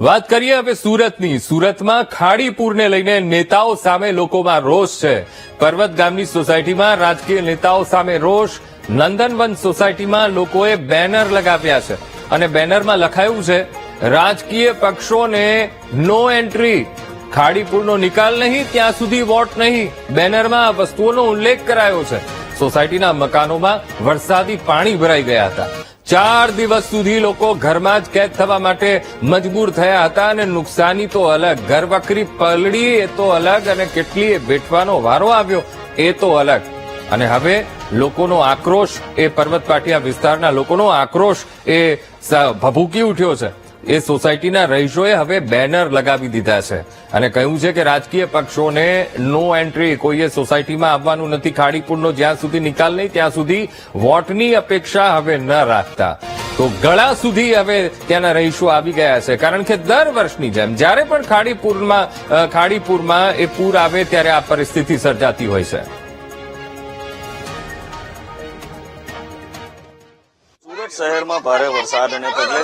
વાત કરીએ હવે સુરતની. સુરતમાં ખાડીપુરને લઈને નેતાઓ સામે લોકોમાં રોષ છે. પર્વત ગામની સોસાયટીમાં રાજકીય નેતાઓ સામે રોષ. નંદનવન સોસાયટીમાં લોકોએ બેનર લગાવ્યા છે. અને બેનરમાં લખાયું છે, રાજકીય પક્ષોને નો એન્ટ્રી. ખાડીપુરનો નિકાલ નહીં, ત્યાં સુધી વોટ નહીં. બેનરમાં આ વસ્તુઓનો ઉલ્લેખ કરાયો છે. સોસાયટીના મકાનોમાં વરસાદી પાણી ભરાઈ ગયા હતા. ચાર દિવસ સુધી લોકો ઘરમાં જ કેદ થવા માટે મજબૂર થયા હતા અને નુકસાની તો અલગ. ઘરવખરી પલડી એ તો અલગ અને કેટલીય વેઠવાનો વારો આવ્યો એ તો અલગ. અને હવે લોકોનો આક્રોશ એ પર્વત પાટિયા વિસ્તારના લોકોનો આક્રોશ એ ભભૂકી ઉઠ્યો છે. એ સોસાયટીના રહીશોએ હવે બેનર લગાવી દીધા છે અને કહ્યું છે કે રાજકીય પક્ષોને નો એન્ટ્રી, કોઈએ સોસાયટીમાં આવવાનું નથી ખાડીપુરનો જ્યાં સુધી નિકાલ નહીં, ત્યાં સુધી વોટની અપેક્ષા હવે ન રાખતા. તો ગળા સુધી હવે ત્યાંના રહીશો આવી ગયા છે. કારણ કે દર વર્ષની જેમ, જ્યારે પણ ખાડીપુરમાં ખાડીપુરમાં એ પૂર આવે, ત્યારે આ પરિસ્થિતિ સર્જાતી હોય છે. શહેરમાં ભારે વરસાદને પગલે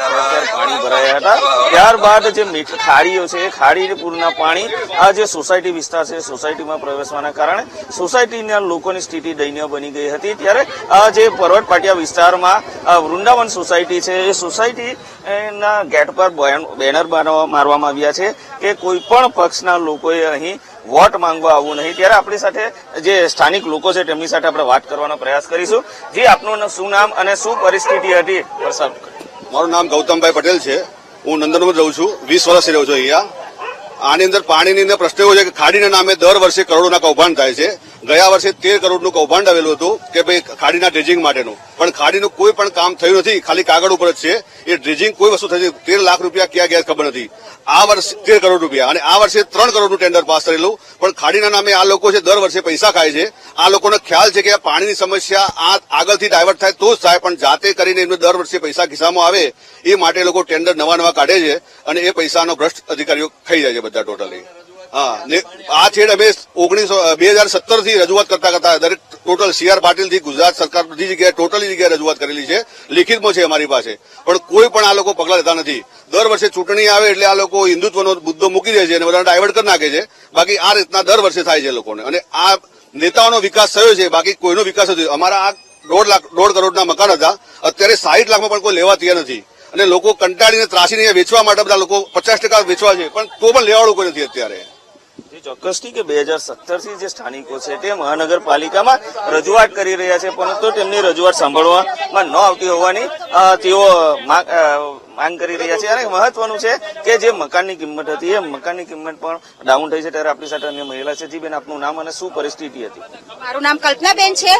પાણી ભરાયા હતા. ત્યારબાદ જે ખાડીઓ છે એ ખાડી પૂરના પાણી, આ જે સોસાયટી વિસ્તાર છે, સોસાયટીમાં પ્રવેશવાના કારણે સોસાયટીના લોકોની સ્થિતિ દયનીય બની ગઈ હતી. ત્યારે આ જે પર્વત પાટિયા વિસ્તારમાં વૃંદાવન સોસાયટી છે, એ સોસાયટીના ગેટ પર બેન- બેનર મારવામાં આવ્યા છે કે કોઈ પણ પક્ષના લોકોએ અહીં વોટ માંગવા આવવું નહીં. ત્યારે આપણી સાથે જે સ્થાનિક લોકો છે, તેમની સાથે આપણે વાત કરવાનો પ્રયાસ કરીશું. જે, આપનું શું નામ અને શું પરિસ્થિતિ હતી? મારું નામ ગૌતમભાઈ પટેલ છે. હું નંદનમાં રહું છું. વીસ વર્ષથી રહું છું અહીંયા. આની અંદર પાણીની અંદર પ્રશ્ન એવો છે કે ખાડીના નામે દર વર્ષે કરોડોના કૌભાંડ થાય છે. ગયા વર્ષે તેર કરોડનું કૌભાંડ આવેલું હતું કે ભાઈ ખાડીના ડ્રેજિંગ માટેનું. પણ ખાડીનું કોઈ પણ કામ થયું નથી. ખાલી કાગળ ઉપર જ છે. એ ડ્રેજિંગ કોઈ વસ્તુ થઈ. તેર લાખ રૂપિયા ક્યાં ગયા ખબર નથી. આ વર્ષે તેર કરોડ રૂપિયા. અને આ વર્ષે ત્રણ કરોડનું ટેન્ડર પાસ કરેલું પણ ખાડીના નામે આ લોકો છે દર વર્ષે પૈસા ખાય છે, આ લોકોને ખ્યાલ છે કે પાણીની સમસ્યા આ આગળથી ડાયવર્ટ થાય તો જ થાય. પણ જાતે કરીને એમને દર વર્ષે પૈસા ખિસ્સામાં આવે, એ માટે લોકો ટેન્ડર નવા નવા કાઢે છે. અને એ પૈસાનો ભ્રષ્ટ અધિકારીઓ ખાઈ જાય છે બધા ટોટલી હા આ છેડ અમે ઓગણીસો બે હજાર સત્તરથી રજૂઆત કરતા કરતા દરેક ટોટલ સીઆર પાટીલથી ગુજરાત સરકાર બધી જગ્યાએ ટોટલી જગ્યાએ રજૂઆત કરેલી છે, લિખિતમાં છે અમારી પાસે. પણ કોઈ પણ આ લોકો પગલા લેતા નથી. દર વર્ષે ચૂંટણી આવે એટલે આ લોકો હિન્દુત્વનો મુદ્દો મૂકી દે છે અને બધાને ડાયવર્ટ કરી નાખે છે. બાકી આ રીતના દર વર્ષે થાય છે લોકોને. અને આ નેતાઓનો વિકાસ થયો છે, બાકી કોઈનો વિકાસ નથી. અમારા આ દોઢ લાખ, દોઢ કરોડના મકાન હતા. અત્યારે સાહીઠ લાખમાં પણ કોઈ લેવા તૈયાર નથી. અને લોકો કંટાળીને ત્રાસીને વેચવા માટે બધા લોકો પચાસ ટકા વેચવા છે. પણ તો પણ લેવાળું કોઈ નથી અત્યારે. ચોક્કસથી કે બે હજાર સત્તરથી જે સ્થાનિકો છે તે મહાનગરપાલિકામાં રજૂઆત કરી રહ્યા છે, પરંતુ તેમની રજૂઆત સાંભળવામાં ન આવતી હોવાની તેઓ માંગ કરી રહ્યા છે. અને મહત્વનું છે કે જે મકાનની કિંમત હતી, એ મકાનની કિંમત પણ ડાઉન થઈ છે. ત્યારે આપણી સાથે અન્ય મહિલા છે. જી બેન આપનું નામ અને શું પરિસ્થિતિ હતી? મારું નામ કલ્પનાબેન છે.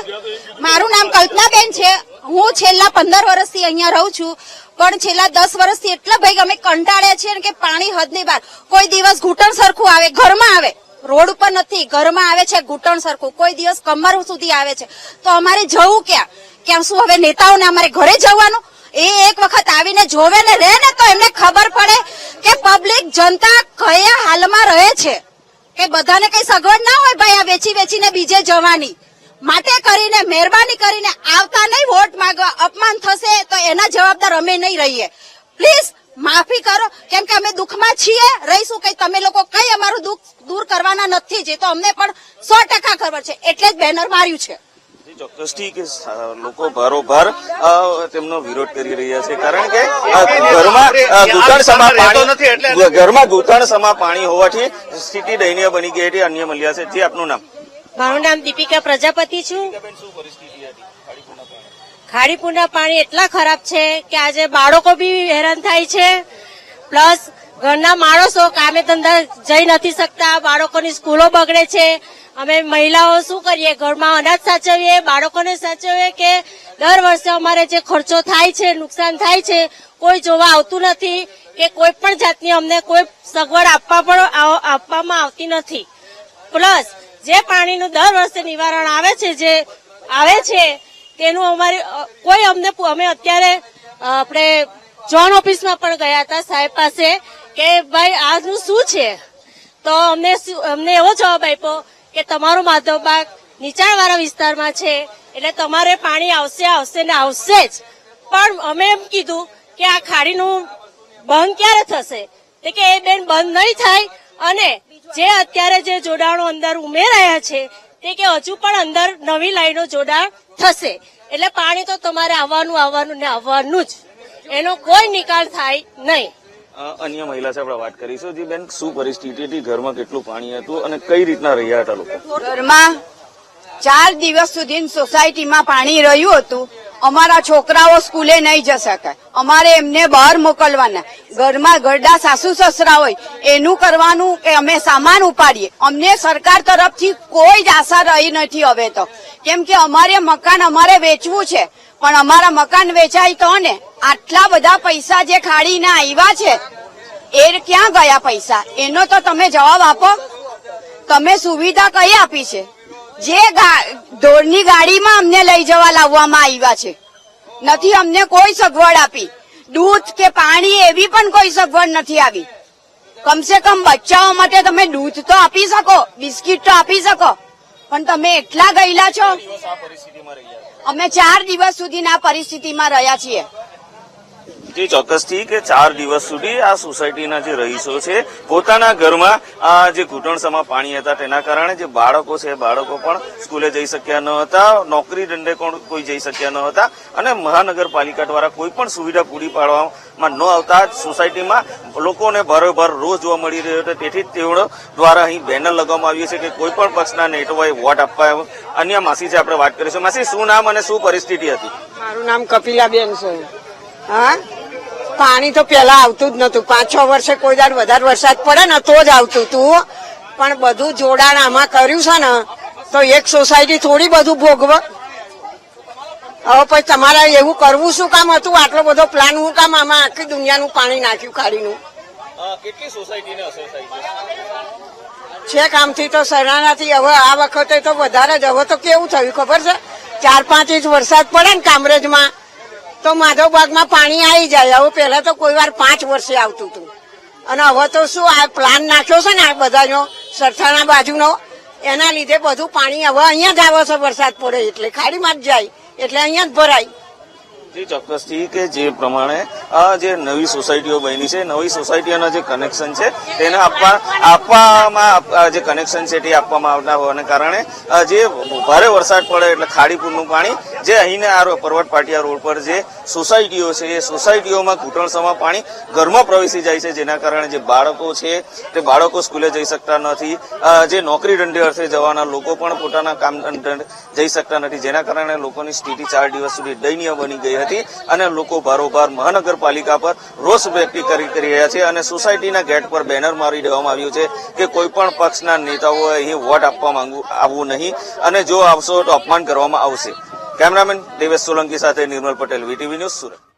મારું નામ કલ્પનાબેન છે. હું છેલ્લા પંદર વર્ષથી અહીંયા રહું છું. પણ છેલ્લા દસ વર્ષથી એટલા ભાઈ અમે કંટાળ્યા છીએ કે પાણી હદની બહાર. કોઈ દિવસ ઘૂંટણ સરખું આવે, ઘરમાં આવે. રોડ ઉપર નથી, ઘરમાં આવે છે ઘૂંટણ સરખું. કોઈ દિવસ કમર સુધી આવે છે. તો અમારે જવું ક્યાં? ક્યાં શું? હવે નેતાઓને અમારે ઘરે જવાનું? એ એક વખત આવીને જોવે ને રહે ને તો એમને ખબર પડે કે પબ્લિક જનતા કયા હાલમાં રહે છે. કે બધાને કઈ સગવડ ના હોય ભાઈ આ વેચી વેચીને બીજે જવાની. માટે કરીને, મહેરબાની કરીને આવતા નહીં વોટ માંગવા. અપમાન થશે તો એના જવાબદાર અમે નહીં રહીએ. પ્લીઝ, માફી કરો. કેમ કે અમે દુઃખમાં છીએ, રહીશું કઈ. તમે લોકો કઈ અમારું દુઃખ દૂર કરવાના નથી. જે તો અમને પણ સો ટકા ખબર છે. એટલે જ બેનર માર્યું છે. ચોક્કસથી કે લોકો ભારોભાર તેમનો વિરોધ કરી રહ્યા છે. કારણ કે ઘરમાં ઘૂંટણ સમા પાણી ઘરમાં ઘૂંટણ સમા પાણી હોવાથી સ્થિતિ દયનીય બની ગઈ હતી. અન્ય મલ્યા છે. જે આપનું નામ? મારું નામ દીપિકા પ્રજાપતિ છું. ખાડીપુરના પાણી એટલા ખરાબ છે કે આજે બાળકો બી હેરાન થાય છે. પ્લસ ઘરના માણસો કામે ધંધા જઈ નથી શકતા. બાળકોની સ્કૂલો બગડે છે. અમે મહિલાઓ શું કરીએ? ઘરમાં અનાજ સાચવીએ, બાળકોને સાચવીએ કે દર વર્ષે અમારે જે ખર્ચો થાય છે, નુકસાન થાય છે, કોઈ જોવા આવતું નથી કે કોઈ પણ જાતની અમને કોઈ સગવડ આપવા પણ આપવામાં આવતી નથી. પ્લસ જે પાણીનું દર વર્ષે નિવારણ આવે છે, જે આવે છે, તેનું અમારે કોઈ અમને અમે અત્યારે આપણે જોન ઓફિસમાં પણ ગયા હતા સાહેબ પાસે કે ભાઈ આજનું શું છે? તો અમને અમને એવો જવાબ આપ્યો કે તમારું માધવબાગ નીચાણવાળા વિસ્તારમાં છે, એટલે તમારે પાણી આવશે આવશે ને આવશે જ. પણ અમે એમ કીધું કે આ ખાડીનું બંધ ક્યારે થશે? તે કે એ બેન બંધ નહીં થાય અને જે અત્યારે જે જોડાણો અંદર ઉમેરાયા છે, તે કે હજુ પણ અંદર નવી લાઈનો જોડાણ થશે. એટલે પાણી તો તમારે આવવાનું આવવાનું ને આવવાનું જ. એનો કોઈ નિકાલ થાય નહીં. અન્ય મહિલા સાથે વાત કરીશું. જે બેન, શું પરિસ્થિતિ હતી? ઘરમાં કેટલું પાણી હતું અને કઈ રીતના રહ્યા હતા લોકો? ઘરમાં ચાર દિવસ સુધી સોસાયટીમાં પાણી રહ્યું હતું. અમારા છોકરાઓ સ્કૂલે નહીં જઈ શકે. અમારે એમને બહાર મોકલવાના. ઘરમાં ઘરડા સાસુ સસરા હોય, એનું કરવાનું કે અમે સામાન ઉપાડીએ. અમને સરકાર તરફથી કોઈ જ આશા રહી નથી હવે તો. કેમ કે અમારે મકાન અમારે વેચવું છે. પણ અમારા મકાન વેચાય તો ને? આટલા બધા પૈસા જે ખાડીને આવ્યા છે એ ક્યાં ગયા પૈસા? એનો તો તમે જવાબ આપો. તમે સુવિધા કઈ આપી છે? જે ગા- ઢોરની ગાડીમાં અમને લઈ જવા લાવવામાં આવ્યા છે. નથી અમને કોઈ સગવડ આપી. દૂધ કે પાણી એવી પણ કોઈ સગવડ નથી આવી. કમસે કમ બચ્ચાઓ માટે તમે દૂધ તો આપી શકો બિસ્કિટ તો આપી શકો પણ તમે એટલા ગયેલા છો? અમે ચાર દિવસ સુધી આ પરિસ્થિતિમાં રહ્યા છીએ. જે ચોક્કસથી કે ચાર દિવસ સુધી આ સોસાયટીના જે રહીશો છે, પોતાના ઘરમાં આ જે ઘૂંટણસામાં પાણી હતા, તેના કારણે જે બાળકો છે, બાળકો પણ સ્કૂલે જઈ શક્યા ન હતા, નોકરી દંડે પણ કોઈ જઈ શક્યા ન હતા અને મહાનગરપાલિકા દ્વારા કોઈ પણ સુવિધા પૂરી પાડવામાં ન આવતા સોસાયટીમાં લોકોને ભરોભર રોજ જોવા મળી રહ્યો હતો. તેથી તેઓ દ્વારા અહીં બેનર લગાવવામાં આવ્યું છે કે કોઈ પણ પક્ષના નેતાઓએ વોટ આપવા અન્ય માસી છે, આપણે વાત કરીશું. માસી, શું નામ અને શું પરિસ્થિતિ હતી? મારું નામ કપિલાબેન છે. હા? પાણી તો પેલા આવતું જ નતું પાંચ છ વર્ષે કોઈ દાડ વધારે વરસાદ પડે ને તો જ આવતું હતું પણ બધું જોડાણ આમાં કર્યું છે ને તો એક સોસાયટી થોડી બધું ભોગવ. હવે પછી તમારે એવું કરવું શું કામ હતું? આટલો બધો પ્લાન હું કામ આમાં આખી દુનિયાનું પાણી નાખ્યું થઈ છે કામથી તો સરાણાથી હવે આ વખતે તો વધારે જ હવે તો કેવું થયું ખબર છે? ચાર પાંચ ઇંચ વરસાદ પડે ને કામરેજમાં તો માધવબાગમાં પાણી આવી જાય. હવે પહેલા તો કોઈ વાર પાંચ વર્ષે આવતું હતું. અને હવે તો શું આ પ્લાન નાખ્યો છે ને આ બધાનો, સરથાણા બાજુનો, એના લીધે બધું પાણી હવે અહીંયા જ આવે છે વરસાદ પડે એટલે ખાડીમાં જ જાય, એટલે અહીંયા જ ભરાય. જી ચોક્કસથી કે જે પ્રમાણે આ જે નવી સોસાયટીઓ બની છે, નવી સોસાયટીઓના જે કનેક્શન છે, તેને આપવા, આપવામાં જે કનેક્શન છે તે આપવામાં આવતા હોવાને કારણે જે ભારે વરસાદ પડે એટલે ખાડીપુરનું પાણી જે અહીંને આ પર્વત પાટિયા રોડ પર જે સોસાયટીઓ છે, એ સોસાયટીઓમાં ઘૂંટણસમાં પાણી ઘરમાં પ્રવેશી જાય છે, જેના કારણે જે બાળકો છે, તે બાળકો સ્કૂલે જઈ શકતા નથી. જે નોકરી દંડે અર્થે જવાના લોકો પણ પોતાના કામ દંડ જઈ શકતા નથી, જેના કારણે લોકોની સ્થિતિ ચાર દિવસ સુધી દયનીય બની ગઈ હતી અને લોકો ભારોભાર મહાનગરપાલિકા પર રોષ વ્યક્ત કરી કરી રહ્યા છે અને સોસાયટીના ગેટ પર બેનર મારી દેવામાં આવ્યું છે કે કોઈ પણ પક્ષના નેતાઓએ અહીં વોટ આપવા માંગુ આવવું નહીં. અને જો આવશો તો અપમાન કરવામાં આવશે. કેમેરામેન દેવેશ સોલંકી સાથે નિર્મલ પટેલ વીટીવી ન્યૂઝ સુરત.